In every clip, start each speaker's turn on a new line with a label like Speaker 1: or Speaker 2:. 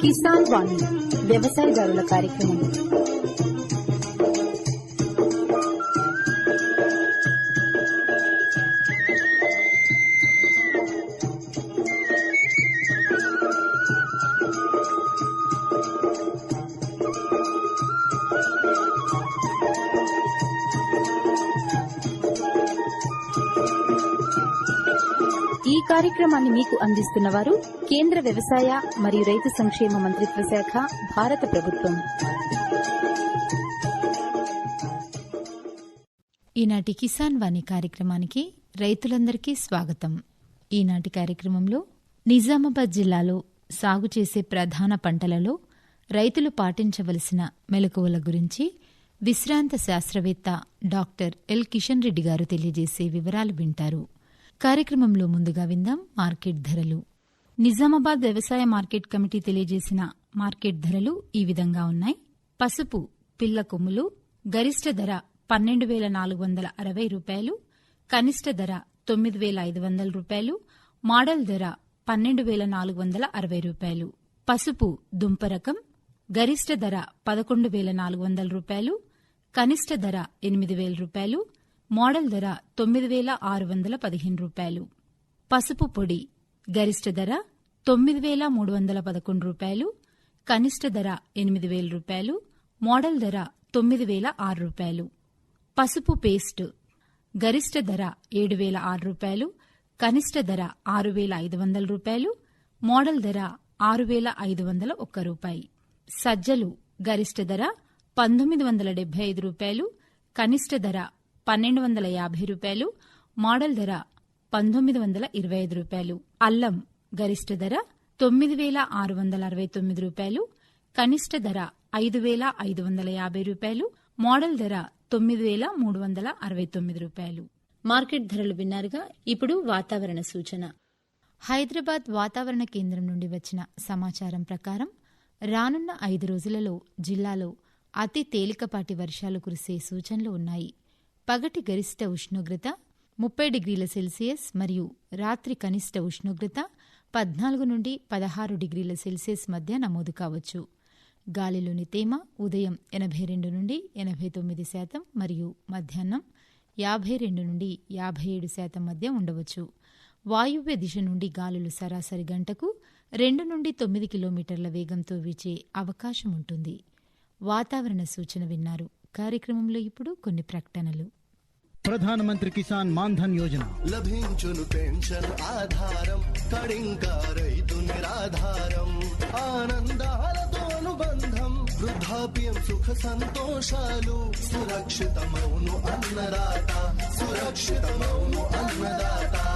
Speaker 1: కిసాన్ వాణి వ్యవసాయదారుల కార్యక్రమం కార్యక్రమాన్ని మీకు అందిస్తున్న వారు కేంద్ర వ్యవసాయ మరియు రైతు సంక్షేమ మంత్రిత్వ శాఖ భారత ప్రభుత్వం.
Speaker 2: ఈనాటి కిసాన్ వాణి కార్యక్రమానికి రైతులందరికీ స్వాగతం. ఈనాటి కార్యక్రమంలో నిజామాబాద్ జిల్లాలో సాగు చేసే ప్రధాన పంటలలో రైతులు పాటించవలసిన మెలకువల గురించి విశ్రాంత శాస్త్రవేత్త డాక్టర్ ఎల్ కిషన్ రెడ్డి గారు తెలియజేసే వివరాలు వింటారు. కార్యక్రమంలో ముందుగా విందాం మార్కెట్ ధరలు. నిజామాబాద్ వ్యవసాయ మార్కెట్ కమిటీ తెలియజేసిన మార్కెట్ ధరలు ఈ విధంగా ఉన్నాయి. పసుపు పిల్ల కొమ్ములు గరిష్ట ధర పన్నెండు వేల నాలుగు వందల అరవై రూపాయలు కనిష్ట ధర తొమ్మిది వేల ఐదు వందల రూపాయలు మోడల్ ధర పన్నెండు వేల నాలుగు వందల అరవై రూపాయలు. పసుపు దుంప రకం గరిష్ట ధర పదకొండు వేల నాలుగు వందల రూపాయలు కనిష్ట ధర ఎనిమిది వేల రూపాయలు మోడల్ ధర తొమ్మిది వేల ఆరు వందల పదిహేను రూపాయలు. పసుపు పొడి గరిష్ట ధర తొమ్మిది వేల మూడు వందల పదకొండు రూపాయలు. కనిష్ట ధర ఎనిమిది వేల రూపాయలు. మోడల్ ధర తొమ్మిది వేల ఆరు రూపాయలు. పసుపు పేస్ట్ గరిష్ట ధర ఏడు వేల ఆరు రూపాయలు. కనిష్ట ధర ఆరు వేల ఐదు వందల రూపాయలు. మోడల్ ధర ఆరు వేల ఐదు వందల ఒక్క రూపాయి. సజ్జలు గరిష్ట ధర పంతొమ్మిది వందల డెబ్బై ఐదు రూపాయలు. కనిష్ట ధర పన్నెండు వందల యాభై రూపాయలు మోడల్ ధర పంతొమ్మిది వందల ఇరవై ఐదు రూపాయలు అల్లం గరిష్ట ధర తొమ్మిది వేల ఆరు వందల అరవై తొమ్మిది రూపాయలు కనిష్ట ధర ఐదు వేల ఐదు వందల యాభై రూపాయలు మోడల్ ధర తొమ్మిది వేల మూడు వందల అరవై తొమ్మిది రూపాయలు. మార్కెట్ ధరలు విన్నారుగా ఇప్పుడు వాతావరణ సూచన. హైదరాబాద్ వాతావరణ కేంద్రం నుండి వచ్చిన సమాచారం ప్రకారం రానున్న ఐదు రోజులలో జిల్లాలో అతి తేలికపాటి వర్షాలు కురిసే సూచనలు ఉన్నాయి. పగటి గరిష్ట ఉష్ణోగ్రత ముప్పై డిగ్రీల సెల్సియస్ మరియు రాత్రి కనిష్ట ఉష్ణోగ్రత పద్నాలుగు నుండి పదహారు డిగ్రీల సెల్సియస్ మధ్య నమోదు కావచ్చు. గాలిలోని తేమ ఉదయం ఎనభై రెండు నుండి ఎనభై తొమ్మిది శాతం మరియు మధ్యాహ్నం యాభై రెండు నుండి యాభై ఏడు శాతం మధ్య ఉండవచ్చు. వాయువ్య దిశ నుండి గాలులు సరాసరి గంటకు రెండు నుండి తొమ్మిది కిలోమీటర్ల వేగంతో వీచే అవకాశం ఉంటుంది. వాతావరణ సూచన విన్నారు. కార్యక్రమంలో ఇప్పుడు కొన్ని ప్రకటనలు.
Speaker 3: ప్రధానమంత్రి కిసాన్ మాన్ధన్ యోజన.
Speaker 4: లభించును పెన్షన్ ఆధారం కడింకా రైతు నిరాధారం ఆనందాలతో అనుబంధం వృద్ధాప్యం సుఖ సంతోషాలు సురక్షితమౌను అన్నదాత సురక్షితమౌను అన్నదాత.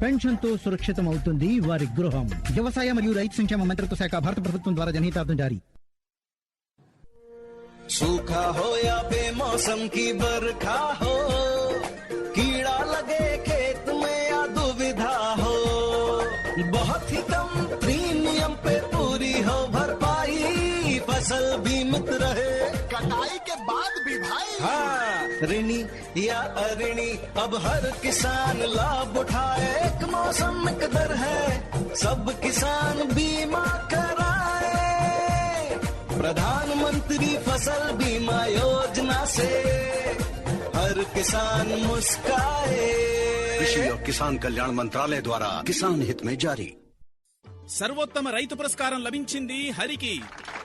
Speaker 3: పెన్షన్ తో సురక్షితం అవుతుంది వారి గృహం వ్యవసాయ మరియు రైతు సంక్షేమ మంత్రిత్వ శాఖ భారత ప్రభుత్వం ద్వారా జనహితార్థం జారీ
Speaker 4: सूखा हो या बेमौसम की बरखा हो कीड़ा लगे खेत में या दुविधा हो बहुत ही कम प्रीमियम पे पूरी हो भरपाई फसल बीमित रहे
Speaker 5: कटाई के बाद भी भाई
Speaker 4: हाँ ऋणी या अऋणी अब हर किसान लाभ उठाए एक मौसम एक दर है सब किसान बीमा कराए प्रधानमंत्री फसल बीमा योजना से हर किसान मुस्काए
Speaker 5: कृषि और किसान कल्याण मंत्रालय द्वारा किसान हित में जारी
Speaker 6: సర్వోత్తమ రైతు పురస్కారం లభించింది హరికి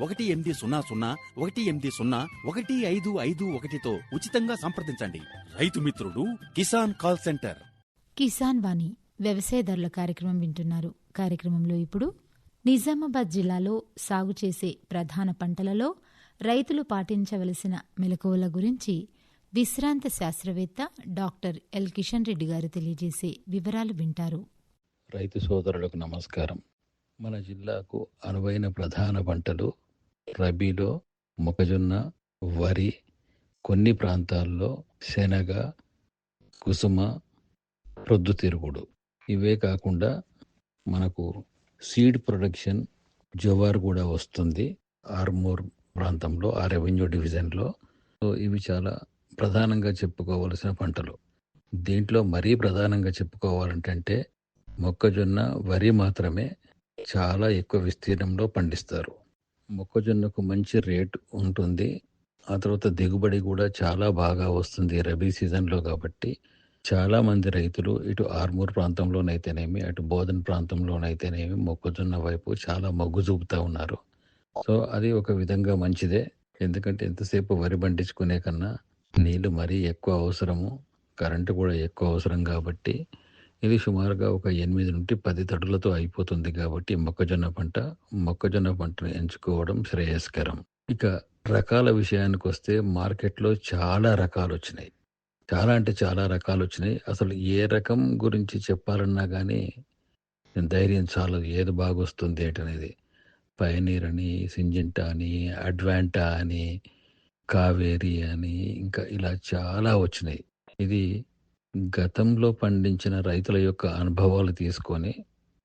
Speaker 7: ఒకటి ఎనిమిది సున్నా సున్నా ఒకటి ఎనిమిది సున్నా ఒకటి ఐదు ఐదు ఒకటితో ఉచితంగా సంప్రదించండి. రైతు మిత్రుడు కిసాన్ కాల్ సెంటర్.
Speaker 2: కిసాన్ వాణి వ్యవసాయదారుల కార్యక్రమం వింటున్నారు. కార్యక్రమంలో ఇప్పుడు నిజామాబాద్ జిల్లాలో సాగు చేసే ప్రధాన పంటలలో రైతులు పాటించవలసిన మెలకువల గురించి విశ్రాంత శాస్త్రవేత్త డాక్టర్ ఎల్ కిషన్ రెడ్డి గారు తెలియజేసే వివరాలు వింటారు.
Speaker 8: రైతు సోదరులకు నమస్కారం. మన జిల్లాకు అనువైన ప్రధాన పంటలు రబీలో మొక్కజొన్న వరి కొన్ని ప్రాంతాల్లో శనగ కుసుమ ప్రొద్దుతిరుగుడు ఇవే కాకుండా మనకు సీడ్ ప్రొడక్షన్ జవార్ కూడా వస్తుంది. ఆర్మూర్ ప్రాంతంలో ఆ రెవెన్యూ డివిజన్లో. సో ఇవి చాలా ప్రధానంగా చెప్పుకోవలసిన పంటలు. దీంట్లో మరీ ప్రధానంగా చెప్పుకోవాలంటే మొక్కజొన్న వరి మాత్రమే చాలా ఎక్కువ విస్తీర్ణంలో పండిస్తారు. మొక్కజొన్నకు మంచి రేట్ ఉంటుంది. ఆ తర్వాత దిగుబడి కూడా చాలా బాగా వస్తుంది రబీ సీజన్లో కాబట్టి. చాలా మంది రైతులు ఇటు ఆర్మూర్ ప్రాంతంలోనైతేనేమి అటు బోధన్ ప్రాంతంలోనైతేనేమి మొక్కజొన్న వైపు చాలా మొగ్గు చూపుతా ఉన్నారు. సో అది ఒక విధంగా మంచిదే. ఎందుకంటే ఎంతసేపు వరి పండించుకునే కన్నా నీళ్ళు మరీ ఎక్కువ అవసరము కరెంటు కూడా ఎక్కువ అవసరం కాబట్టి ఇది సుమారుగా ఒక ఎనిమిది నుండి పది తడులతో అయిపోతుంది కాబట్టి మొక్కజొన్న పంట మొక్కజొన్న పంటను ఎంచుకోవడం శ్రేయస్కరం. ఇక రకాల విషయానికి వస్తే మార్కెట్లో చాలా రకాలు వచ్చినాయి. చాలా అంటే చాలా రకాలు వచ్చినాయి. అసలు ఏ రకం గురించి చెప్పాలన్నా కానీ ధైర్యం చాలదు. ఏది బాగొస్తుంది ఏంటనేది. పయనీర్ అని సింజెంటా అని అడ్వాంటా అని కావేరి అని ఇంకా ఇలా చాలా వచ్చినాయి. ఇది గతంలో పండించిన రైతుల యొక్క అనుభవాలు తీసుకొని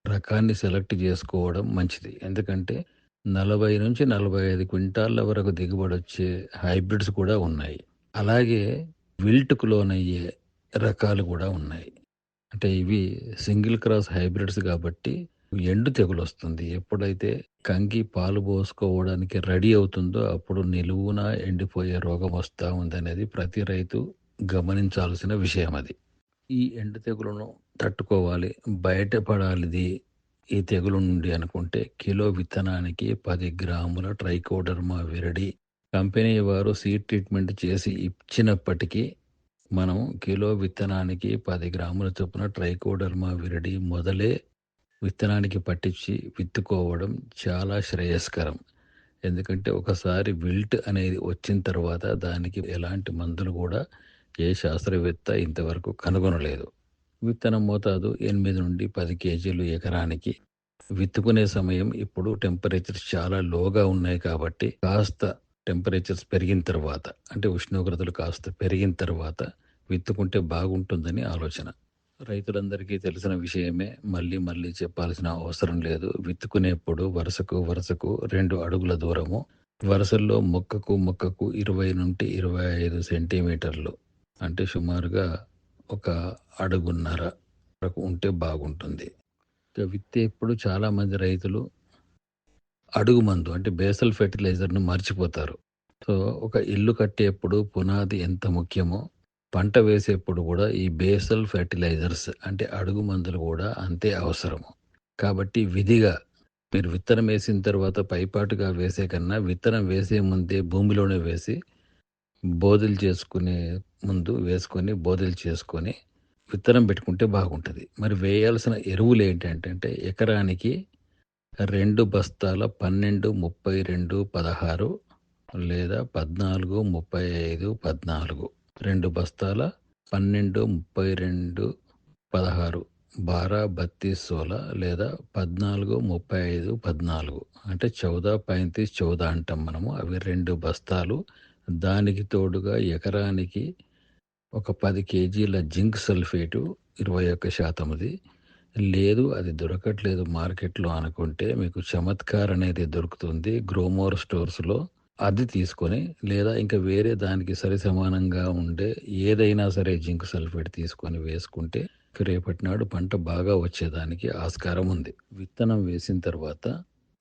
Speaker 8: రకాన్ని సెలెక్ట్ చేసుకోవడం మంచిది. ఎందుకంటే నలభై నుంచి నలభై ఐదు క్వింటాళ్ళ వరకు దిగుబడి వచ్చే హైబ్రిడ్స్ కూడా ఉన్నాయి. అలాగే విల్ట్కు లోనయ్యే రకాలు కూడా ఉన్నాయి. అంటే ఇవి సింగిల్ క్రాస్ హైబ్రిడ్స్ కాబట్టి ఎండు తెగులు వస్తుంది ఎప్పుడైతే కంకి పాలు పోసుకోవడానికి రెడీ అవుతుందో అప్పుడు నిలువున ఎండిపోయే రోగం వస్తూ ఉందనేది ప్రతి రైతు గమనించాల్సిన విషయం అది. ఈ ఎండు తెగులను తట్టుకోవాలి బయటపడాలిది ఈ తెగులు నుండి అనుకుంటే కిలో విత్తనానికి పది గ్రాముల ట్రైకోడర్మా విరడి. కంపెనీ వారు సీడ్ ట్రీట్మెంట్ చేసి ఇచ్చినప్పటికీ మనం కిలో విత్తనానికి పది గ్రాముల చొప్పున ట్రైకోడర్మా విరడి మొదలే విత్తనానికి పట్టించి విత్తుకోవడం చాలా శ్రేయస్కరం. ఎందుకంటే ఒకసారి విల్ట్ అనేది వచ్చిన తర్వాత దానికి ఎలాంటి మందులు కూడా ఏ శాస్త్రవేత్త ఇంతవరకు కనుగొనలేదు. విత్తనం మోతాదు ఎనిమిది నుండి పది కేజీలు ఎకరానికి. విత్తుకునే సమయం ఇప్పుడు టెంపరేచర్స్ చాలా లోగా ఉన్నాయి కాబట్టి కాస్త టెంపరేచర్స్ పెరిగిన తర్వాత అంటే ఉష్ణోగ్రతలు కాస్త పెరిగిన తర్వాత విత్తుకుంటే బాగుంటుందని ఆలోచన. రైతులందరికీ తెలిసిన విషయమే మళ్ళీ మళ్ళీ చెప్పాల్సిన అవసరం లేదు. విత్తుకునేప్పుడు వరుసకు వరుసకు రెండు అడుగుల దూరము. వరుసల్లో మొక్కకు మొక్కకు ఇరవై నుండి ఇరవై ఐదు సెంటీమీటర్లు. అంటే సుమారుగా ఒక అడుగున్నర వరకు ఉంటే బాగుంటుంది. ఇక విత్తేప్పుడు చాలా చాలామంది రైతులు అడుగు మందు అంటే బేసల్ ఫెర్టిలైజర్ను మర్చిపోతారు. సో ఒక ఇల్లు కట్టేప్పుడు పునాది ఎంత ముఖ్యమో పంట వేసేప్పుడు కూడా ఈ బేసల్ ఫెర్టిలైజర్స్ అంటే అడుగు మందులు కూడా అంతే అవసరము. కాబట్టి విధిగా మీరు విత్తనం వేసిన తర్వాత పైపాటుగా వేసే కన్నా విత్తనం వేసే ముందే భూమిలోనే వేసి బోధలు చేసుకునే ముందు వేసుకొని బోధలు చేసుకొని విత్తనం పెట్టుకుంటే బాగుంటుంది. మరి వేయాల్సిన ఎరువులు ఏంటంటే ఎకరానికి రెండు బస్తాల పన్నెండు ముప్పై రెండు పదహారు లేదా పద్నాలుగు ముప్పై ఐదు పద్నాలుగు. రెండు బస్తాల పన్నెండు ముప్పై రెండు పదహారు. బారా బత్తీస్ సోల లేదా పద్నాలుగు ముప్పై ఐదు పద్నాలుగు. అంటే చౌదా పైంతీస్ చౌదా అంటాం మనము. అవి రెండు బస్తాలు దానికి తోడుగా ఎకరానికి ఒక పది కేజీల జింక్ సల్ఫేటు ఇరవై ఒక్క శాతంది లేదు అది దొరకట్లేదు మార్కెట్లో అనుకుంటే మీకు చమత్కార్ అనేది దొరుకుతుంది గ్రోమోర్ స్టోర్స్లో. అది తీసుకొని లేదా ఇంకా వేరే దానికి సరి సమానంగా ఉండే ఏదైనా సరే జింక్ సల్ఫేట్ తీసుకొని వేసుకుంటే రేపటి నాడు పంట బాగా వచ్చేదానికి ఆస్కారం ఉంది. విత్తనం వేసిన తర్వాత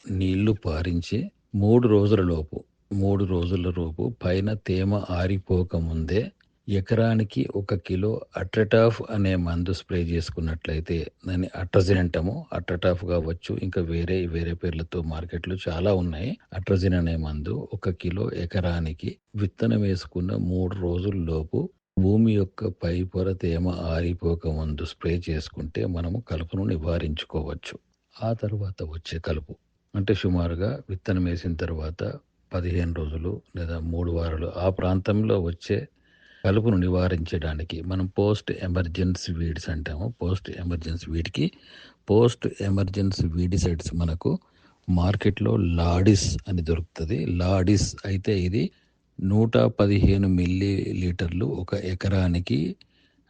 Speaker 8: నీళ్ళు పారించి మూడు రోజుల లోపు మూడు రోజుల లోపు పైన తేమ ఆరిపోకముందే ఎకరానికి ఒక కిలో అట్రటాఫ్ అనే మందు స్ప్రే చేసుకున్నట్లయితే దాన్ని అట్రజిన్ అంటాము అట్రటాఫ్ కావచ్చు ఇంకా వేరే వేరే పేర్లతో మార్కెట్లో చాలా ఉన్నాయి. అట్రజిన్ అనే మందు ఒక కిలో ఎకరానికి విత్తనం వేసుకున్న మూడు రోజుల్లోపు భూమి యొక్క పై పొర తేమ ఆరిపోక ముందు స్ప్రే చేసుకుంటే మనము కలుపును నివారించుకోవచ్చు. ఆ తర్వాత వచ్చే కలుపు. అంటే సుమారుగా విత్తనం వేసిన తర్వాత పదిహేను రోజులు లేదా మూడు వారాలు ఆ ప్రాంతంలో వచ్చే కలుపును నివారించడానికి మనం పోస్ట్ ఎమర్జెన్సీ వీడ్స్ అంటాము. పోస్ట్ ఎమర్జెన్సీ వీడ్కి పోస్ట్ ఎమర్జెన్సీ వీడిసైడ్స్ మనకు మార్కెట్లో లాడిస్ అని దొరుకుతుంది. లాడిస్ అయితే ఇది నూట పదిహేను మిల్లీ లీటర్లు ఒక ఎకరానికి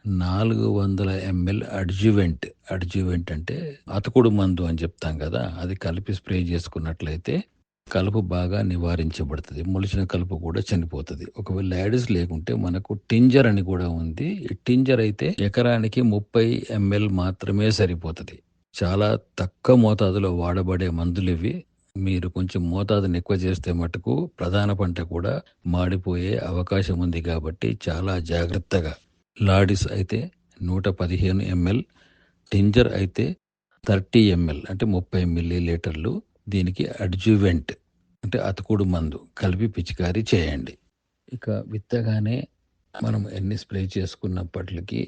Speaker 8: నాలుగు వందల ఎంఎల్ అడ్జువెంట్. అడ్జువెంట్ అంటే అతకుడు మందు అని చెప్తాం కదా అది కలిపి స్ప్రే చేసుకున్నట్లయితే కలుపు బాగా నివారించబడుతుంది. మొలిచిన కలుపు కూడా చనిపోతుంది. ఒకవేళ లాడిస్ లేకుంటే మనకు టింజర్ అని కూడా ఉంది. టింజర్ అయితే ఎకరానికి ముప్పై ఎంఎల్ మాత్రమే సరిపోతుంది. చాలా తక్కువ మోతాదులో వాడబడే మందులు ఇవి మీరు కొంచెం మోతాదుని ఎక్కువ చేస్తే మటుకు ప్రధాన పంట కూడా మాడిపోయే అవకాశం ఉంది కాబట్టి చాలా జాగ్రత్తగా. లాడిస్ అయితే నూట పదిహేను ఎంఎల్ టింజర్ అయితే థర్టీ ఎంఎల్ అంటే ముప్పై మిల్లీ లీటర్లు దీనికి అడ్జువెంట్ అంటే అతకుడు మందు కలిపి పిచికారీ చేయండి. ఇక విత్తగానే మనం ఎన్ని స్ప్రే చేసుకున్నప్పటికీ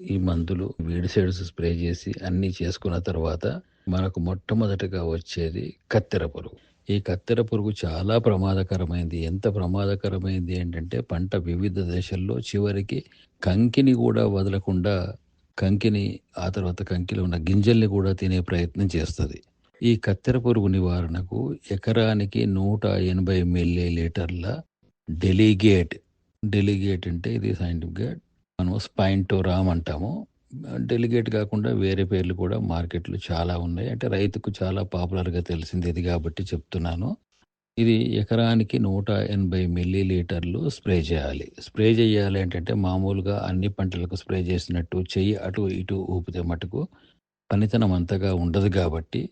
Speaker 8: ఈ మందులు వీడిసైడ్స్ స్ప్రే చేసి అన్నీ చేసుకున్న తర్వాత మనకు మొట్టమొదటిగా వచ్చేది కత్తెర పురుగు. ఈ కత్తెర పురుగు చాలా ప్రమాదకరమైంది. ఎంత ప్రమాదకరమైంది ఏంటంటే పంట వివిధ దశల్లో చివరికి కంకిని కూడా వదలకుండా కంకిని ఆ తర్వాత కంకిలో ఉన్న గింజల్ని కూడా తినే ప్రయత్నం చేస్తుంది. ఈ కత్తెర పురుగు నివారణకు ఎకరానికి నూట ఎనభై మిల్లీ లీటర్ల డెలిగేట్ డెలిగేట్ అంటే ఇది సైంటిఫిక్గా మనం స్పైంటోరామ్ అంటాము. డెలిగేట్ కాకుండా వేరే పేర్లు కూడా మార్కెట్లో చాలా ఉన్నాయి. అంటే రైతుకు చాలా పాపులర్గా తెలిసింది ఇది కాబట్టి చెప్తున్నాను. ఇది ఎకరానికి నూట ఎనభై మిల్లీ లీటర్లు స్ప్రే చేయాలి. స్ప్రే చేయాలి ఏంటంటే మామూలుగా అన్ని పంటలకు స్ప్రే చేసినట్టు చెయ్యి అటు ఇటు ఊపితే మటుకు పనితనం అంతగా ఉండదు కాబట్టి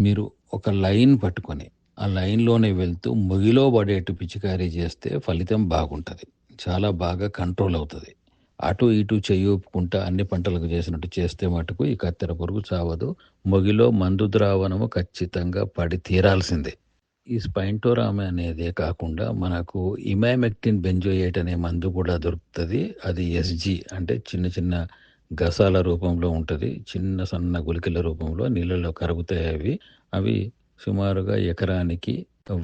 Speaker 8: మీరు ఒక లైన్ పట్టుకొని ఆ లైన్లోనే వెళ్తూ ముగిలో పడేట్టు పిచికారీ చేస్తే ఫలితం బాగుంటుంది. చాలా బాగా కంట్రోల్ అవుతుంది. అటు ఇటు చెయ్యొప్పుకుంటా అన్ని పంటలకు చేసినట్టు చేస్తే మటుకు ఈ కత్తెర పురుగు చావదు. మొగిలో మందు ద్రావణము ఖచ్చితంగా పడి తీరాల్సిందే. ఈ స్పైంటోరామ్ అనేదే కాకుండా మనకు ఇమామెక్టిన్ బెంజోయేట్ అనే మందు కూడా దొరుకుతుంది. అది ఎస్జి అంటే చిన్న చిన్న గసాల రూపంలో ఉంటుంది. చిన్న సన్న గులికల రూపంలో నీళ్ళలో కరుగుతాయి అవి. అవి సుమారుగా ఎకరానికి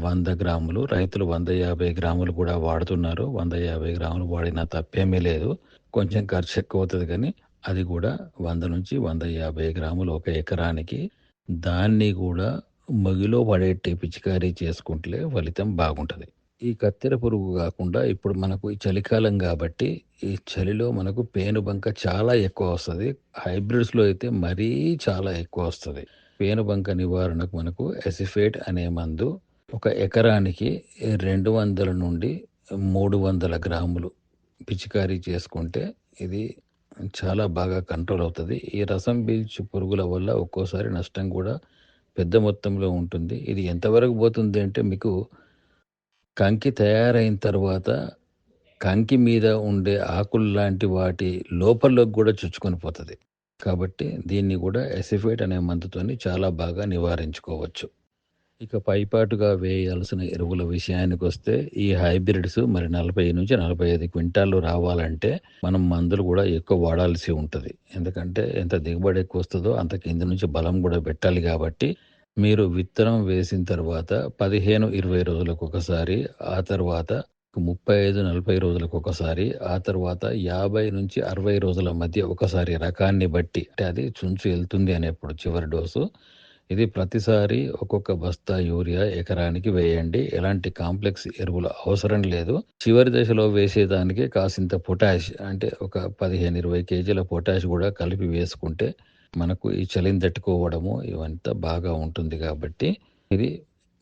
Speaker 8: వంద గ్రాములు రైతులు వంద యాభై గ్రాములు కూడా వాడుతున్నారు. వంద యాభై గ్రాములు వాడినా తప్పేమీ లేదు. కొంచెం ఖర్చు ఎక్కువ అవుతుంది కానీ అది కూడా వంద నుంచి వంద యాభై గ్రాములు ఒక ఎకరానికి. దాన్ని కూడా మగిలో పడేటి పిచికారీ చేసుకుంటే ఫలితం బాగుంటుంది. ఈ కత్తెర పురుగు కాకుండా ఇప్పుడు మనకు ఈ చలికాలం కాబట్టి ఈ చలిలో మనకు పేనుబంక చాలా ఎక్కువ వస్తుంది. హైబ్రిడ్స్లో అయితే మరీ చాలా ఎక్కువ వస్తుంది. పేనుబంక నివారణకు మనకు ఎసిఫేట్ అనే మందు ఒక ఎకరానికి రెండు వందల నుండి మూడు వందల గ్రాములు పిచికారీ చేసుకుంటే ఇది చాలా బాగా కంట్రోల్ అవుతుంది. ఈ రసం పీల్చు పురుగుల వల్ల ఒక్కోసారి నష్టం కూడా పెద్ద మొత్తంలో ఉంటుంది. ఇది ఎంతవరకు పోతుంది అంటే మీకు కంకి తయారైన తర్వాత కంకి మీద ఉండే ఆకులు లాంటి వాటి లోపల్లోకి కూడా చుచ్చుకొని పోతుంది. కాబట్టి దీన్ని కూడా ఎసిఫేట్ అనే మందుతోని చాలా బాగా నివారించుకోవచ్చు. ఇక పైపాటుగా వేయాల్సిన ఎరువుల విషయానికి వస్తే ఈ హైబ్రిడ్స్ మరి నలభై నుంచి నలభై ఐదు క్వింటాలు రావాలంటే మనం మందులు కూడా ఎక్కువ వాడాల్సి ఉంటుంది. ఎందుకంటే ఎంత దిగుబడి ఎక్కువ వస్తుందో అంత కింద నుంచి బలం కూడా పెట్టాలి కాబట్టి మీరు విత్తనం వేసిన తర్వాత పదిహేను ఇరవై రోజులకు ఒకసారి ఆ తర్వాత ముప్పై ఐదు నలభై రోజులకు ఒకసారి ఆ తర్వాత యాభై నుంచి అరవై రోజుల మధ్య ఒకసారి రకాన్ని బట్టి అంటే అది చుంచు వెళ్తుంది అనేప్పుడు చివరి డోసు. ఇది ప్రతిసారి ఒక్కొక్క బస్తా యూరియా ఎకరానికి వేయండి. ఎలాంటి కాంప్లెక్స్ ఎరువులు అవసరం లేదు. చివరి దశలో వేసేదానికి కాసింత పొటాష్ అంటే ఒక పదిహేను ఇరవై కేజీల పొటాష్ కూడా కలిపి వేసుకుంటే మనకు ఈ చలిని తట్టుకోవడము ఇవంతా బాగా ఉంటుంది కాబట్టి ఇది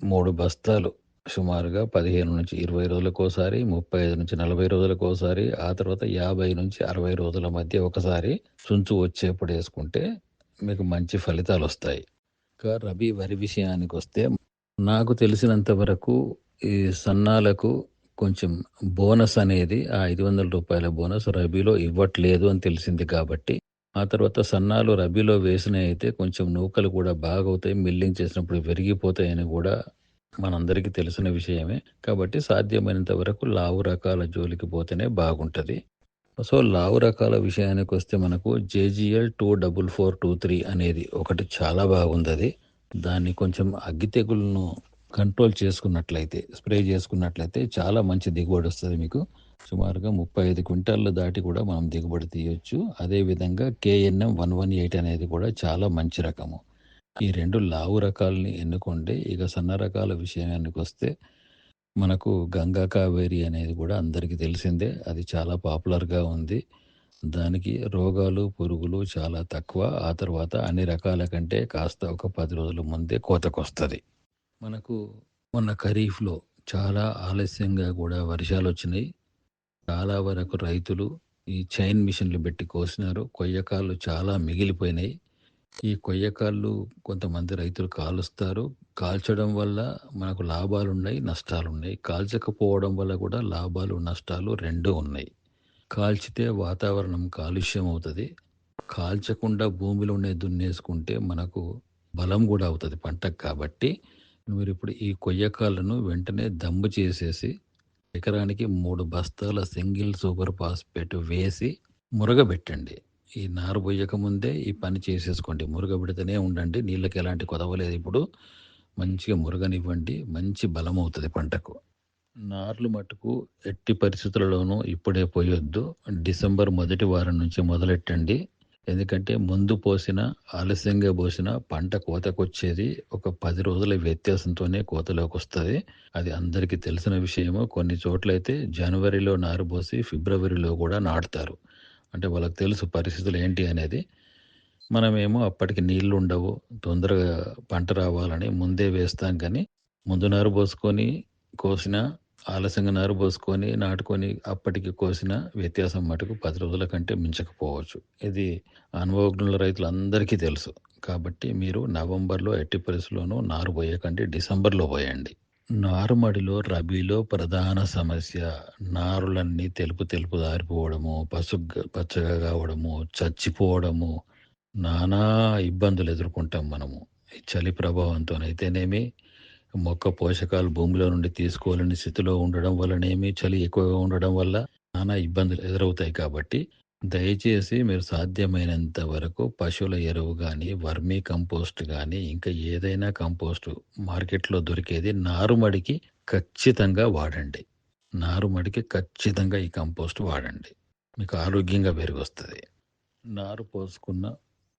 Speaker 8: మూడు బస్తాలు. సుమారుగా పదిహేను నుంచి ఇరవై రోజులకోసారి ముప్పై ఐదు నుంచి నలభై రోజులకోసారి ఆ తర్వాత యాభై నుంచి అరవై రోజుల మధ్య ఒకసారి చుంచు వచ్చేప్పుడు వేసుకుంటే మీకు మంచి ఫలితాలు వస్తాయి. ఇంకా రబీ వరి విషయానికి వస్తే నాకు తెలిసినంత వరకు ఈ సన్నాలకు కొంచెం బోనస్ అనేది ఆ ఐదు వందల రూపాయల బోనస్ రబీలో ఇవ్వట్లేదు అని తెలిసింది కాబట్టి ఆ తర్వాత సన్నాలు రబీలో వేసిన అయితే కొంచెం నూకలు కూడా బాగవుతాయి మిల్లింగ్ చేసినప్పుడు విరిగిపోతాయని కూడా మనందరికీ తెలిసిన విషయమే. కాబట్టి సాధ్యమైనంత వరకు లావు రకాల జోలికి పోతేనే బాగుంటుంది. సో లావు రకాల విషయానికి వస్తే మనకు JGL two double four two three అనేది ఒకటి చాలా బాగుంది అది దాన్ని కొంచెం అగ్గి తెగులను కంట్రోల్ చేసుకున్నట్లయితే స్ప్రే చేసుకున్నట్లయితే చాలా మంచి దిగుబడి వస్తుంది మీకు. సుమారుగా ముప్పై ఐదు క్వింటాళ్ళు దాటి కూడా మనం దిగుబడి తీయొచ్చు. అదే విధంగా కేఎన్ఎం వన్ వన్ ఎయిట్ అనేది కూడా చాలా మంచి రకము. ఈ రెండు లావు రకాలని ఎన్నుకోండి. ఇక సన్న రకాల విషయానికి వస్తే మనకు గంగా కావేరి అనేది కూడా అందరికీ తెలిసిందే. అది చాలా పాపులర్గా ఉంది. దానికి రోగాలు పురుగులు చాలా తక్కువ. ఆ తర్వాత అన్ని రకాల కంటే కాస్త ఒక పది రోజుల ముందే కోతకొస్తుంది. మనకు మొన్న ఖరీఫ్లో చాలా ఆలస్యంగా కూడా వర్షాలు వచ్చినాయి చాలా వరకు రైతులు ఈ చైన్ మిషన్లు పెట్టి కోసినారు. కొయ్యకాళ్ళు చాలా మిగిలిపోయినాయి. ఈ కొయ్యకాళ్ళు కొంతమంది రైతులు కాలుస్తారు. కాల్చడం వల్ల మనకు లాభాలు ఉన్నాయి నష్టాలు ఉన్నాయి. కాల్చకపోవడం వల్ల కూడా లాభాలు నష్టాలు రెండూ ఉన్నాయి. కాల్చితే వాతావరణం కాలుష్యం అవుతుంది. కాల్చకుండా భూమిలో ఉండే దున్నేసుకుంటే మనకు బలం కూడా అవుతుంది పంటకు కాబట్టి. మీరు ఇప్పుడు ఈ కొయ్యకాలను వెంటనే దమ్ము చేసేసి ఎకరానికి మూడు బస్తాల సింగిల్ సూపర్ ఫాస్ఫేట్ వేసి మురగబెట్టండి. ఈ నారు పోయక ముందే ఈ పని చేసేసుకోండి. మురగబెడితేనే ఉండండి. నీళ్ళకి ఎలాంటి కొదవలేదు ఇప్పుడు. మంచిగా మురగనివ్వండి. మంచి బలం అవుతుంది పంటకు. నార్లు మటుకు ఎట్టి పరిస్థితులలోనూ ఇప్పుడే పోయొద్దు. డిసెంబర్ మొదటి వారం నుంచి మొదలెట్టండి. ఎందుకంటే ముందు పోసిన ఆలస్యంగా పోసిన పంట కోతకొచ్చేది ఒక పది రోజుల వ్యత్యాసంతోనే కోతలోకి వస్తుంది. అది అందరికీ తెలిసిన విషయము. కొన్ని చోట్లయితే జనవరిలో నారు పోసి ఫిబ్రవరిలో కూడా నాటుతారు. అంటే వాళ్ళకి తెలుసు పరిస్థితులు ఏంటి అనేది. మనమేమో అప్పటికి నీళ్ళు ఉండవు తొందరగా పంట రావాలని ముందే వేస్తాం కానీ ముందు నారు పోసుకొని కోసిన ఆలస్యంగా నారు పోసుకొని నాటుకొని అప్పటికి కోసిన వ్యత్యాసం మటుకు పది రోజుల కంటే మించకపోవచ్చు. ఇది అనుభవజ్ఞుల రైతులందరికీ తెలుసు. కాబట్టి మీరు నవంబర్లో ఎట్టి పరిస్థితుల్లోనూ నారు పోయకండి డిసెంబర్లో పోయండి. నారుమడిలో రబీలో ప్రధాన సమస్య నారులన్నీ తెలుపు తెలుపు దారిపోవడము పసు పచ్చగా కావడము చచ్చిపోవడము నానా ఇబ్బందులు ఎదుర్కొంటాం మనము. ఈ చలి ప్రభావంతోనైతేనేమి మొక్క పోషకాలు భూమిలో నుండి తీసుకోవాలని స్థితిలో ఉండడం వల్లనేమి చలి ఎక్కువగా ఉండడం వల్ల నానా ఇబ్బందులు ఎదురవుతాయి కాబట్టి దయచేసి మీరు సాధ్యమైనంత వరకు పశువుల ఎరువు కానీ వర్మీ కంపోస్ట్ కానీ ఇంకా ఏదైనా కంపోస్ట్ మార్కెట్లో దొరికేది నారుమడికి ఖచ్చితంగా వాడండి. నారుమడికి ఖచ్చితంగా ఈ కంపోస్ట్ వాడండి. మీకు ఆరోగ్యంగా పెరిగొస్తుంది. నారు పోసుకున్న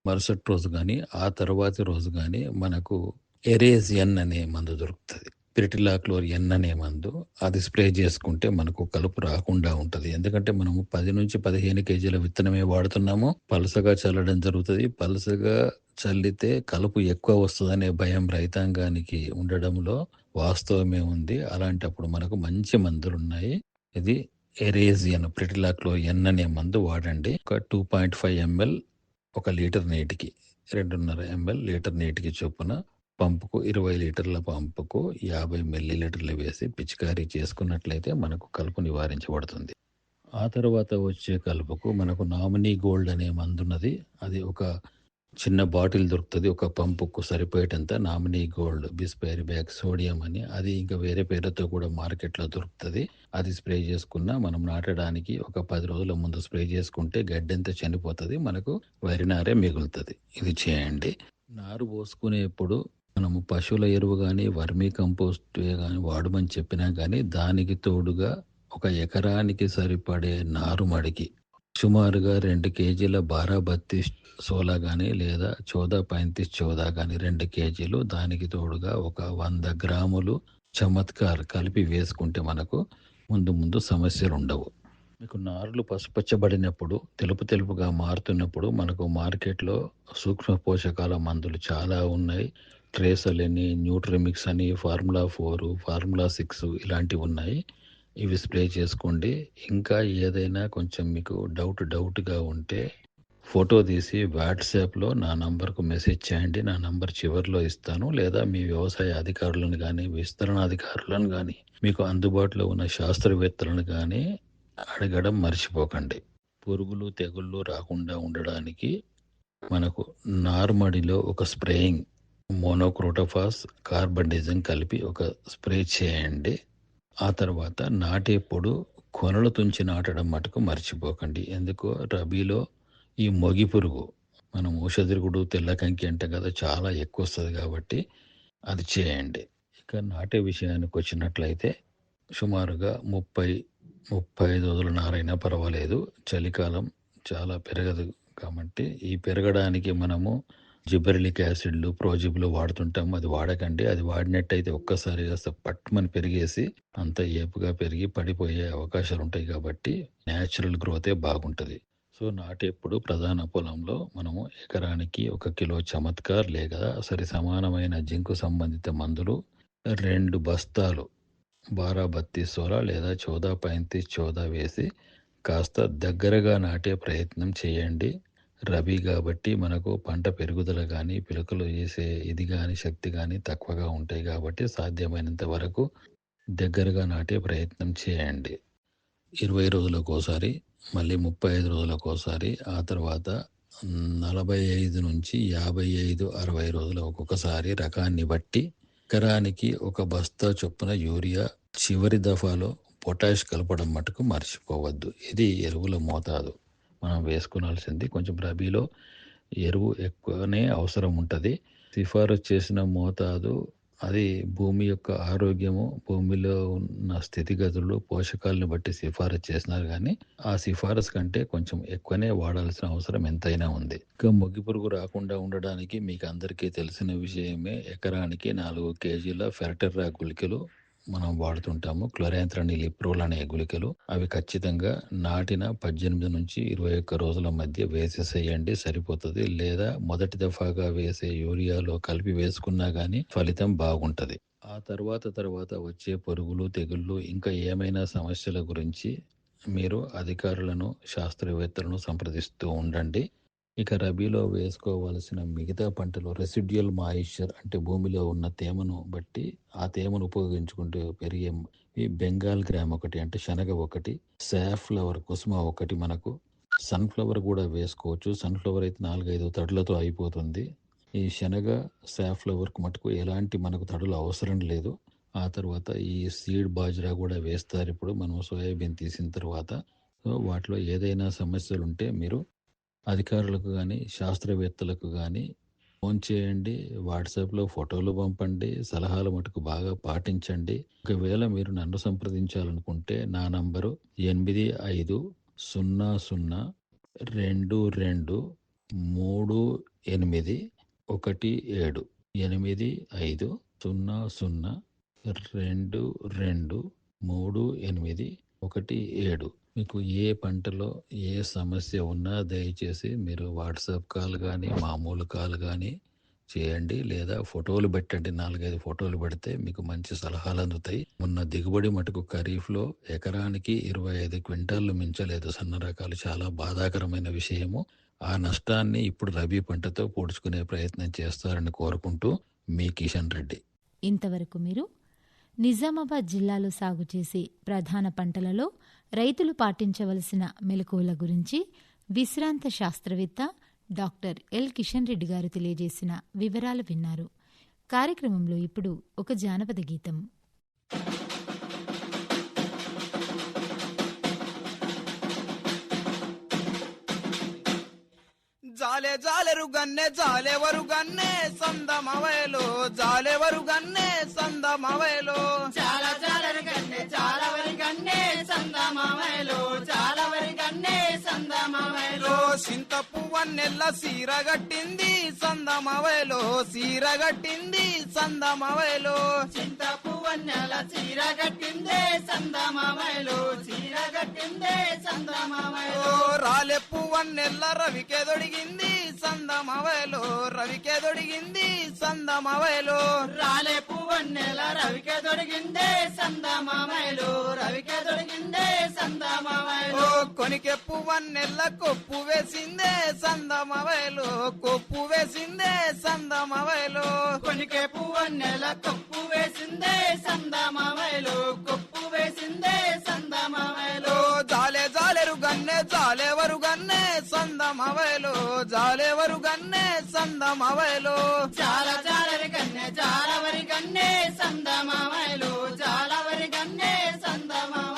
Speaker 8: మరుసటి రోజు కానీ ఆ తర్వాతి రోజు కానీ మనకు ఎరేజ్ ఎన్ అనే మందు దొరుకుతుంది. పిరిటిలాక్లోర్ ఎన్ అనే మందు అది స్ప్రే చేసుకుంటే మనకు కలుపు రాకుండా ఉంటుంది. ఎందుకంటే మనము పది నుంచి పదిహేను కేజీల విత్తనమే వాడుతున్నాము. పలసగా చల్లడం జరుగుతుంది. పలసగా చల్లితే కలుపు ఎక్కువ వస్తుందనే భయం రైతాంగానికి ఉండడంలో వాస్తవమే ఉంది. అలాంటప్పుడు మనకు మంచి మందులు ఉన్నాయి ఇది ఎరేజియన్ ప్రిటిలాక్లో ఎన్ అనే మందు వాడండి. ఒక టూ పాయింట్ ఫైవ్ ఎంఎల్ ఒక లీటర్ నీటికి రెండున్నర ఎంఎల్ లీటర్ నీటికి చొప్పున పంపుకు ఇరవై లీటర్ల పంపుకు యాభై మిల్లీ లీటర్లు వేసి పిచికారీ చేసుకున్నట్లయితే మనకు కలుపు నివారించబడుతుంది. ఆ తర్వాత వచ్చే కలుపుకు మనకు నామినీ గోల్డ్ అనే మందున్నది అది ఒక చిన్న బాటిల్ దొరుకుతుంది. ఒక పంపుకు సరిపోయేటంత Nominee Gold bispyribac sodium అని అది ఇంకా వేరే పేరుతో కూడా మార్కెట్లో దొరుకుతుంది. అది స్ప్రే చేసుకున్న మనం నాటడానికి ఒక పది రోజుల ముందు స్ప్రే చేసుకుంటే గడ్డంతా చనిపోతుంది. మనకు వరి నారే మిగులుతుంది. ఇది చేయండి. నారు పోసుకునేప్పుడు మనము పశువుల ఎరువు కానీ వర్మీ కంపోస్ట్ కానీ వాడమని చెప్పినా కానీ దానికి తోడుగా ఒక ఎకరానికి సరిపడే నారుమడికి సుమారుగా రెండు కేజీల బారాబత్తి సోలా కానీ లేదా చోదా పైంతి చోదా కానీ రెండు కేజీలు దానికి తోడుగా ఒక వంద గ్రాములు చమత్కార్ కలిపి వేసుకుంటే మనకు ముందు ముందు సమస్యలు ఉండవు మీకు నారులు పసుపచ్చబడినప్పుడు తెలుపు తెలుపుగా మారుతున్నప్పుడు మనకు మార్కెట్లో సూక్ష్మ పోషకాల మందులు చాలా ఉన్నాయి. ట్రేసల్ అని న్యూట్రిమిక్స్ అని ఫార్ములా ఫోర్ ఫార్ములా సిక్స్ ఇలాంటివి ఉన్నాయి. ఇవి స్ప్రే చేసుకోండి. ఇంకా ఏదైనా కొంచెం మీకు డౌట్ డౌట్గా ఉంటే ఫోటో తీసి వాట్సాప్లో నా నంబర్కు మెసేజ్ చేయండి. నా నంబర్ చివరిలో ఇస్తాను. లేదా మీ వ్యవసాయ అధికారులను కానీ విస్తరణ అధికారులను కానీ మీకు అందుబాటులో ఉన్న శాస్త్రవేత్తలను కానీ అడగడం మర్చిపోకండి. పురుగులు తెగుళ్ళు రాకుండా ఉండడానికి మనకు నార్మడిలో ఒక స్ప్రేయింగ్ మోనోక్రోటోఫాస్ కార్బండిజం కలిపి ఒక స్ప్రే చేయండి. ఆ తర్వాత నాటేప్పుడు కొనలు తుంచి నాటడం మటుకు మర్చిపోకండి. ఎందుకు రబీలో ఈ మొగి పురుగు మనం ఊషధిరుగుడు తెల్లకంకి అంటే కదా చాలా ఎక్కువ వస్తుంది కాబట్టి అది చేయండి. ఇక నాటే విషయానికి వచ్చినట్లయితే సుమారుగా ముప్పై ముప్పై ఐదు రోజుల నారైనా పర్వాలేదు. చలికాలం చాలా పెరగదు కాబట్టి ఈ పెరగడానికి మనము జిబెరిలిక్ యాసిడ్లు ప్రోజిబ్లు వాడుతుంటాం. అది వాడకండి. అది వాడినట్టయితే ఒక్కసారి కాస్త పట్టుమని పెరిగేసి అంత ఏపుగా పెరిగి పడిపోయే అవకాశాలు ఉంటాయి కాబట్టి న్యాచురల్ గ్రోతే బాగుంటుంది. సో నాటేప్పుడు ప్రధాన పొలంలో మనము ఎకరానికి ఒక కిలో చమత్కార్ లేక సరి సమానమైన జింకు సంబంధిత మందులు రెండు బస్తాలు బారాబత్తి సోలా లేదా చోదా పైంతీస్ చోదా వేసి కాస్త దగ్గరగా నాటే ప్రయత్నం చేయండి. రబీ కాబట్టి మనకు పంట పెరుగుదల కానీ పిలుకలు చేసే ఇది కానీ శక్తి కానీ తక్కువగా ఉంటాయి కాబట్టి సాధ్యమైనంత వరకు దగ్గరగా నాటే ప్రయత్నం చేయండి. ఇరవై రోజులకోసారి మళ్ళీ ముప్పై ఐదు రోజులకోసారి ఆ తర్వాత నలభై ఐదు నుంచి యాభై ఐదు అరవై రోజుల ఒక్కొక్కసారి రకాన్ని బట్టి ఎకరానికి ఒక బస్తా చొప్పున యూరియా చివరి దఫాలో పొటాష్ కలపడం మటుకు మర్చిపోవద్దు. ఇది ఎరువుల మోతాదు. మనం వేసుకునాల్సింది. కొంచెం రబీలో ఎరువు ఎక్కువనే అవసరం ఉంటుంది. సిఫారసు చేసిన మోతాదు అది భూమి యొక్క ఆరోగ్యము భూమిలో ఉన్న స్థితిగతులు పోషకాలను బట్టి సిఫారసు చేసినారు కానీ ఆ సిఫారసు కంటే కొంచెం ఎక్కువనే వాడాల్సిన అవసరం ఎంతైనా ఉంది. ఇంకా మొగ్గి పురుగు రాకుండా ఉండడానికి మీకు అందరికీ తెలిసిన విషయమే ఎకరానికి నాలుగు కేజీల ఫెరటెర్రా గుళికలు మనం వాడుతుంటాము. క్లోరాంత్రని లిప్రోల్ అనే గుళికలు. అవి ఖచ్చితంగా నాటిన పద్దెనిమిది నుంచి ఇరవై ఒక్క రోజుల మధ్య వేసేసేయండి సరిపోతుంది. లేదా మొదటి దఫాగా వేసే యూరియాలో కలిపి వేసుకున్నా కానీ ఫలితం బాగుంటుంది. ఆ తర్వాత తర్వాత వచ్చే పురుగులు తెగుళ్ళు ఇంకా ఏమైనా సమస్యల గురించి మీరు అధికారులను శాస్త్రవేత్తలను సంప్రదిస్తూ ఉండండి. ఇక రబీలో వేసుకోవలసిన మిగతా పంటలు రెసిడ్యుయల్ మాయిశ్చర్ అంటే భూమిలో ఉన్న తేమను బట్టి ఆ తేమను ఉపయోగించుకుంటూ పెరిగే ఈ బెంగాల్ గ్రామ్ ఒకటి అంటే శనగ ఒకటి సాఫ్లవర్ కుసుమ ఒకటి మనకు. సన్ఫ్లవర్ కూడా వేసుకోవచ్చు. సన్ఫ్లవర్ అయితే నాలుగైదు తడులతో అయిపోతుంది. ఈ శనగ సాఫ్లవర్కు మటుకు ఎలాంటి మనకు తడులు అవసరం లేదు. ఆ తర్వాత ఈ సీడ్ బాజ్రా కూడా వేస్తారు. ఇప్పుడు మనం సోయాబీన్ తీసిన తర్వాత. సో వాటిలో ఏదైనా సమస్యలు ఉంటే మీరు అధికారులకు కానీ శాస్త్రవేత్తలకు కానీ ఫోన్ చేయండి వాట్సాప్లో ఫోటోలు పంపండి సలహాలు మటుకు బాగా పాటించండి. ఒకవేళ మీరు నన్ను సంప్రదించాలనుకుంటే నా నంబరు ఎనిమిది ఐదు సున్నా సున్నా రెండు రెండు మూడు ఎనిమిది ఒకటి ఏడు. ఎనిమిది ఐదు సున్నా సున్నా రెండు రెండు మూడు ఎనిమిది ఒకటి ఏడు. మీకు ఏ పంటలో ఏ సమస్య ఉన్నా దయచేసి మీరు వాట్సాప్ కాల్ కానీ మామూలు కాల్ కానీ చేయండి. లేదా ఫోటోలు పెట్టండి. నాలుగైదు ఫోటోలు పెడితే మీకు మంచి సలహాలు అందుతాయి. మొన్న దిగుబడి మటుకు ఖరీఫ్లో ఎకరానికి ఇరవై ఐదు క్వింటాళ్ళు మించలేదు. సన్న రకాలు చాలా బాధాకరమైన విషయము. ఆ నష్టాన్ని ఇప్పుడు రబీ పంటతో పూడ్చుకునే ప్రయత్నం చేస్తారని కోరుకుంటూ మీ కిషన్ రెడ్డి.
Speaker 2: ఇంతవరకు మీరు నిజామాబాద్ జిల్లాలో సాగు చేసే ప్రధాన పంటలలో రైతులు పాటించవలసిన మెలకువల గురించి విశ్రాంత శాస్త్రవేత్త డాక్టర్ ఎల్ కిషన్ రెడ్డి గారు తెలియజేసిన వివరాలు విన్నారు. కార్యక్రమంలో ఇప్పుడు ఒక జానపద గీతం.
Speaker 9: జాలే జాలెరు గన్నె జాలెవరు గన్నె సందమవయలో. జాలెవరు గన్నె సందమవయలో. చాలా జాలరు గన్నె చాలవరి గన్నె సందమవయలో. చాలవరి గన్నె సందమవయలో. చింత పువ్వన్నెల్ల సీరగట్టింది సందమవయలో. సీరగట్టింది సందమవయలో. చింత పువ్వన్నెల చీర గట్టిందే సందమామలో చీర గట్టిందే సందమామలో రాలే పువ్వన్నెల్ల రవికెదొడిగింది సందమవలో రవికెదొడిగింది సందమవలో రాలే పువ్వన్నెల రవికెదొడిగిందే సందమామలో రవికెదొడిగిందే సందమామలో కొనికె పువ్వన్నెల్ల కొప్పు వేసిందే సందమవలో కొప్పు వేసిందే సందమవలో కొనికె పువ్వన్నెల కొప్పు వేసిందే సందమవలో కొప్పు వేసిందే సందమవలో జాలే జాలెరు గన్నె జాలేవరు గన్నె సందమవలో జాలేవరు గన్నె సందమవలో చాలా జాలరి గన్నె జాలవరి గన్నె సందమవలో జాలవరి గన్నే సందమవలో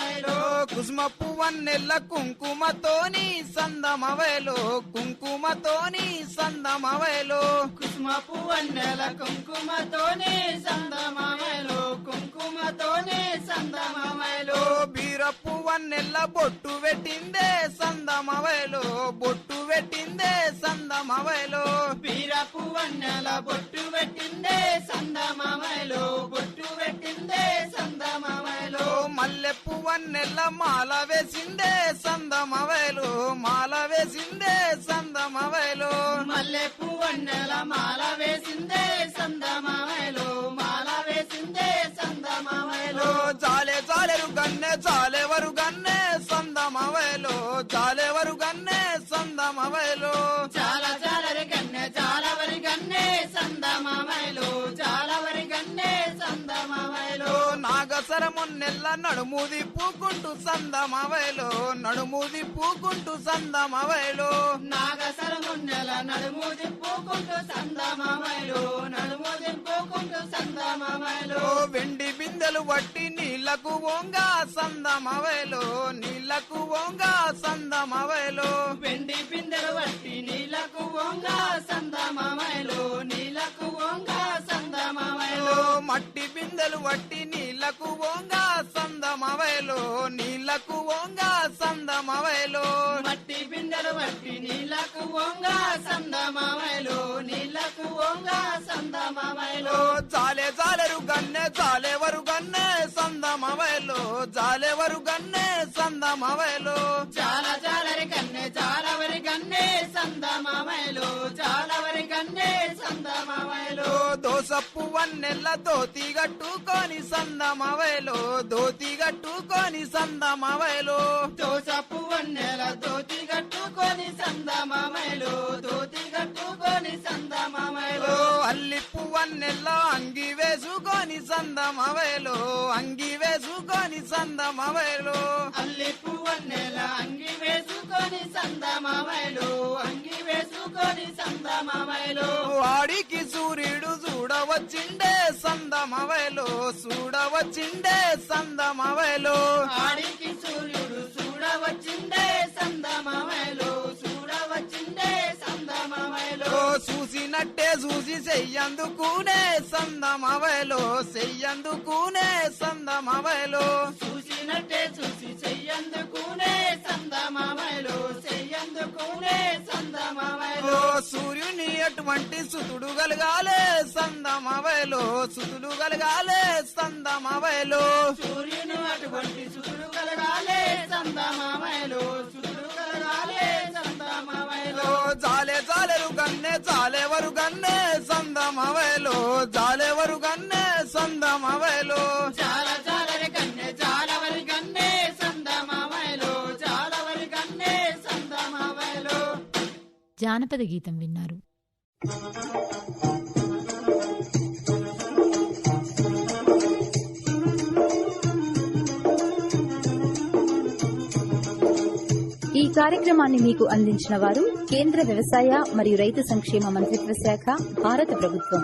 Speaker 9: కుసుమ పువ్వన్నెల్ల కుంకుమతోని సందమవలో కుంకుమతోని సందమవలో కుసుమ పువ్వన్నెల కుంకుమతోని సందమవలో కుంకుమతోని సందమవలో బీర పువ్వన్నెల్ల బొట్టు పెట్టిందే సందమవలో బొట్టు పెట్టిందే సందమవలో బీర పువ్వన్నెల బొట్టు పెట్టిందే సందమవలో బొట్టు పెట్టిందే సందమవలో మల్లె పువ్వన్నెల్ల మాల వేసిందే సందమవలో మాల వేసిందే సందమవలో. మల్లె పువ్వన్నెల మాల వేసిందే సందమవలో మాల వేసిందే సందమవలో. జాలే జాలెరు గన్నె జాలెవరు గన్నె సందమవలో జాలెవరు గన్నె సందమవలో. నాగసరమున్నెల్ల నడుము దిప్పుకుంటూ సందమవలో. నడుము దిప్పుకుంటూ సందమవలో. నాగసరమున్నెల నడుము దిప్పుకుంటూ సందమవలో. నడుము దిప్పుకుంటూ సందమవలో. వెండి బిందెలు వట్టి నీళ్ళకు వంగ సందమవలో నీళ్ళకు వంగ సందమవలో. వెండి బిందెలు వట్టి నీళ్ళకు వంగ సందమవలో నీళ్ళకు వంగ సందమవలో. మట్టి బిందెలు వట్టి నీళ్ళకు వంగ సందమవలో నీళ్ళకు వంగ సందమవలో. మట్టి బిందెలు వట్టి నీళ్ళకు వంగ సందమవలో నీళ్ళకు వంగ సందమవలో. జాలే జాలెరు గన్నె జాలేవరు గన్నె సందమవలో జాలేవరు గన్నె సందమవలో చాలా జాలరి గన్నె జాలవరి గన్నె సందమవలో జాలవరి గన్నె సందమవలో దోస పువ్వన్నెల్ల దోతి గట్టుకొని సందమవలో దోతి గట్టుకొని సందమవలో దోస పువ్వన్నెల దోతి గట్టుకొని సందమవలో దోతి గట్టుకొని సందమవలో పువ్వన్నెల్ల అంగి వేసుకొని సందమవలో అంగి వేసుకొని సందమవలో. అల్లి పువ్వన్నెల అంగి వేసుకొని సందమవలో అంగి వేసుకొని సందమవలో. వాడికి సూర్యుడు చూడవచ్చిండే సందమవలో చూడవచ్చిండే సందమవలో. ఆడికి సూర్యుడు చూడవచ్చిండే సందమవలో చూసినట్టే చూసి చెయ్యందుకునే సందమవలో చెయ్యందుకునే సందమవలో. చూసినట్టే చూసి చెయ్యందుకునే సందమవలో చెయ్యందుకునే సందమవలో. సూర్యుని అటువంటి సుతుడు గలగాలే సందమవలో సుతుడు గలగాలే సందమవలో. సూర్యుని అటువంటి సుతుడు కలగాలే సందమవలో సుతుడు కలగాలే సందమవలో. జాలే సందమవలో సందమవలో జాలవరి గన్నె సందమవలో
Speaker 2: జానపద గీతం విన్నారు.
Speaker 1: ఈ కార్యక్రమాన్ని మీకు అందించిన వారు కేంద్ర వ్యవసాయ మరియు రైతు సంక్షేమ మంత్రిత్వ శాఖ భారత ప్రభుత్వం.